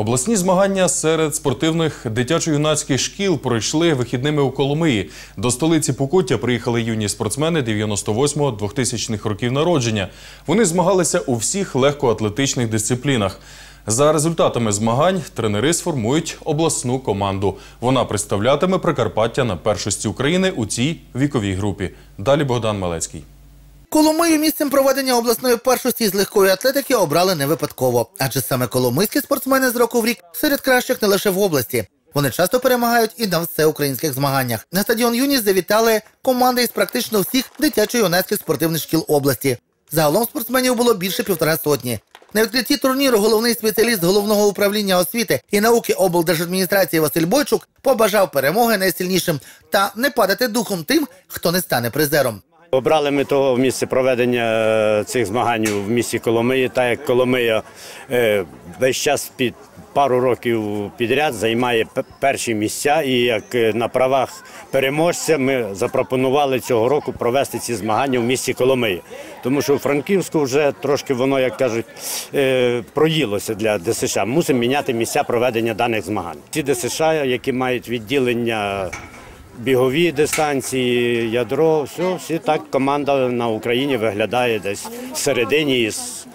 Обласні змагання серед спортивних дитячо-юнацьких шкіл пройшли вихідними у Коломиї. До столиці Покуття приїхали юні спортсмени 98-2000 років народження. Вони змагалися у всіх легкоатлетичних дисциплінах. За результатами змагань тренери сформують обласну команду. Вона представлятиме Прикарпаття на першості України у цій віковій групі. Далі Богдан Малецький. Коломию місцем проведення обласної першості з легкої атлетики обрали не випадково, адже саме коломийські спортсмени з року в рік серед кращих не лише в області. Вони часто перемагають і на всеукраїнських змаганнях. На стадіон Юніс завітали команди із практично всіх дитячо-юнацьких спортивних шкіл області. Загалом спортсменів було більше півтора сотні. На відкритті турніру головний спеціаліст головного управління освіти і науки облдержадміністрації Василь Бойчук побажав перемоги найсильнішим та не падати духом тим, хто не стане призером. Обрали ми того в місці проведення е, цих змагань в місті Коломиї, так як Коломия е, весь час під пару років підряд займає перші місця. І як е, на правах переможця ми запропонували цього року провести ці змагання в місті Коломиї. Тому що у Франківську вже трошки воно, як кажуть, проїлося для ДСШ. Мусимо міняти місця проведення даних змагань. Ці ДСШ, які мають відділення бігові дистанції, ядро, все, всі так команда на Україні виглядає десь всередині із,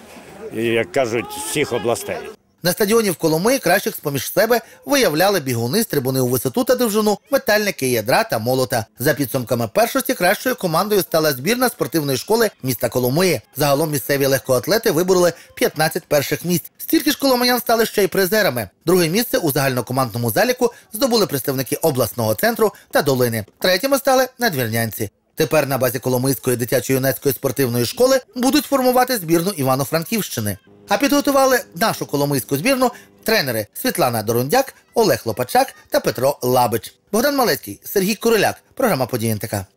як кажуть, всіх областей. На стадіоні в Коломиї кращих з-поміж себе виявляли бігуни з трибуни у висоту та довжину, метальники ядра та молота. За підсумками першості кращою командою стала збірна спортивної школи міста Коломиї. Загалом місцеві легкоатлети вибороли 15 перших місць. Стільки ж коломиян стали ще й призерами. Друге місце у загальнокомандному заліку здобули представники обласного центру та долини. Третіми стали надвірнянці. Тепер на базі Коломийської дитячо-юнацької спортивної школи будуть формувати збірну Івано-Франківщини. А підготували нашу коломийську збірну тренери Світлана Дорундяк, Олег Лопачак та Петро Лабич. Богдан Малецький, Сергій Куриляк. Програма «Події НТК».